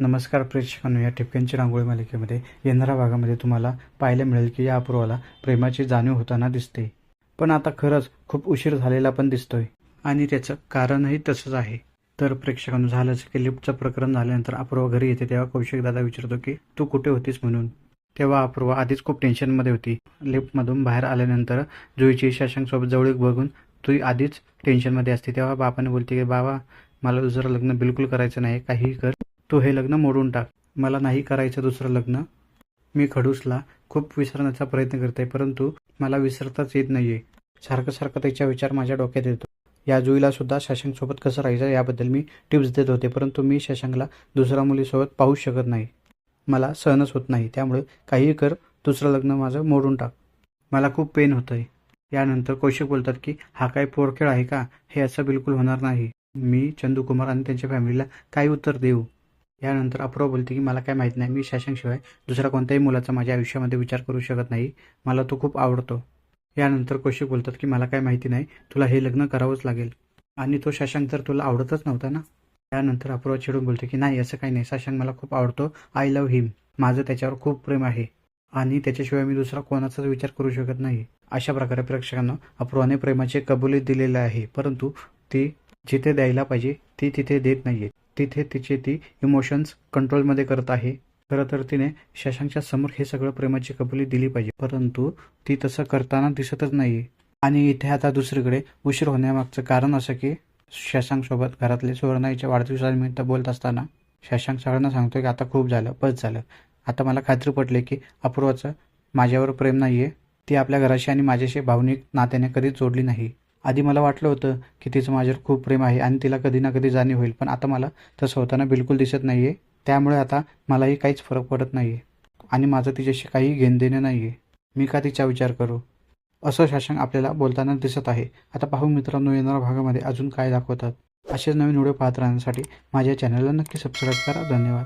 नमस्कार प्रेक्षकांनो या ठिपक्यांची रांगोळी मालिकेमध्ये येणाऱ्या भागामध्ये तुम्हाला पाहायला मिळेल की या अपूर्वाला प्रेमाची जाणीव होताना दिसते. पण आता खरंच खूप उशीर झालेला पण दिसतोय. आणि त्याचं कारणही तसंच आहे. तर प्रेक्षकांनो झालंच की लिफ्टचं प्रकरण झाल्यानंतर अपूर्वा घरी येते तेव्हा कौशिक दादा विचारतो की तू कुठे होतीस म्हणून? तेव्हा अपूर्वा आधीच खूप टेन्शनमध्ये होती. लिफ्टमधून बाहेर आल्यानंतर जुईची शशांकसोबत जवळीक बघून तू आधीच टेन्शनमध्ये असते. तेव्हा बापाने बोलते की बाबा मला दुसरं लग्न बिलकुल करायचं नाही. काहीही कर. तू हे लग्न मोडून टाक. मला नाही करायचं दुसरं लग्न. मी खडूसला खूप विसरण्याचा प्रयत्न करते परंतु मला विसरताच येत नाहीये. सारखं सारखं त्याचा विचार माझ्या डोक्यात येतो. या जुईला सुद्धा शशांकसोबत कसं राहायचं याबद्दल मी टिप्स देत होते परंतु मी शशांकला दुसऱ्या मुलीसोबत पाहू शकत नाही. मला सहनच होत नाही. त्यामुळे काहीही कर दुसरं लग्न माझं मोडून टाक. मला खूप पेन होतंय. यानंतर कौशिक बोलतात की हा काय पोरखेळ आहे का? हे असं बिलकुल होणार नाही. मी चंदूकुमार आणि त्यांच्या फॅमिलीला काय उत्तर देऊ. यानंतर अपूर्वा बोलते की मला काय माहीत नाही मी शशांकशिवाय दुसऱ्या कोणत्याही मुलाचा माझ्या आयुष्यामध्ये विचार करू शकत नाही. मला तो खूप आवडतो. यानंतर कौशिक बोलतात की मला काय माहिती नाही तुला हे लग्न करावंच लागेल. आणि तो शशांक तर तुला आवडतच नव्हता ना? त्यानंतर अपूर्वा चिडून बोलते की नाही असं काही नाही. शशांक मला खूप आवडतो. आय लव्ह हिम माझं त्याच्यावर खूप प्रेम आहे. आणि त्याच्याशिवाय मी दुसरा कोणाचाच विचार करू शकत नाही. अशा प्रकारे प्रेक्षकांना अपूर्वाने प्रेमाचे कबुली दिलेले आहे. परंतु ती जिथे द्यायला पाहिजे ती तिथे देत नाहीये तिथे तिचे ती इमोशन्स कंट्रोलमध्ये करत आहे. खरं तर तिने शशांकच्या समोर हे सगळं प्रेमाची कबुली दिली पाहिजे. परंतु ती तसं करताना दिसतच नाहीये. आणि इथे आता दुसरीकडे उशीर होण्यामागचं कारण असं की शशांक सोबत घरातले सुवर्णाईच्या वाढदिवसानिमित्त बोलत असताना शशांक सगळ्यांना सांगतोय की आता खूप झालं बस झालं. आता मला खात्री पटली की अपूर्वाचं माझ्यावर प्रेम नाहीये. ती आपल्या घराशी आणि माझ्याशी भावनिक नात्याने कधीच जोडली नाही. आधी मला वाटलं होतं की तिचं माझ्यावर खूप प्रेम आहे आणि तिला कधी ना कधी जाणीव होईल पण आता मला तसं होताना बिलकुल दिसत नाही आहे त्यामुळे आता मलाही काहीच फरक पडत नाही आहे आणि माझं तिच्याशी काही घेणं नाही आहे मी का तिचा विचार करू? असं शासन आपल्याला बोलताना दिसत आहे. आता पाहू मित्रांनो येणाऱ्या भागामध्ये अजून काय दाखवतात. असेच नवीन व्हिडिओ पाहत राहण्यासाठी माझ्या चॅनलला नक्की सबस्क्राईब करा. धन्यवाद.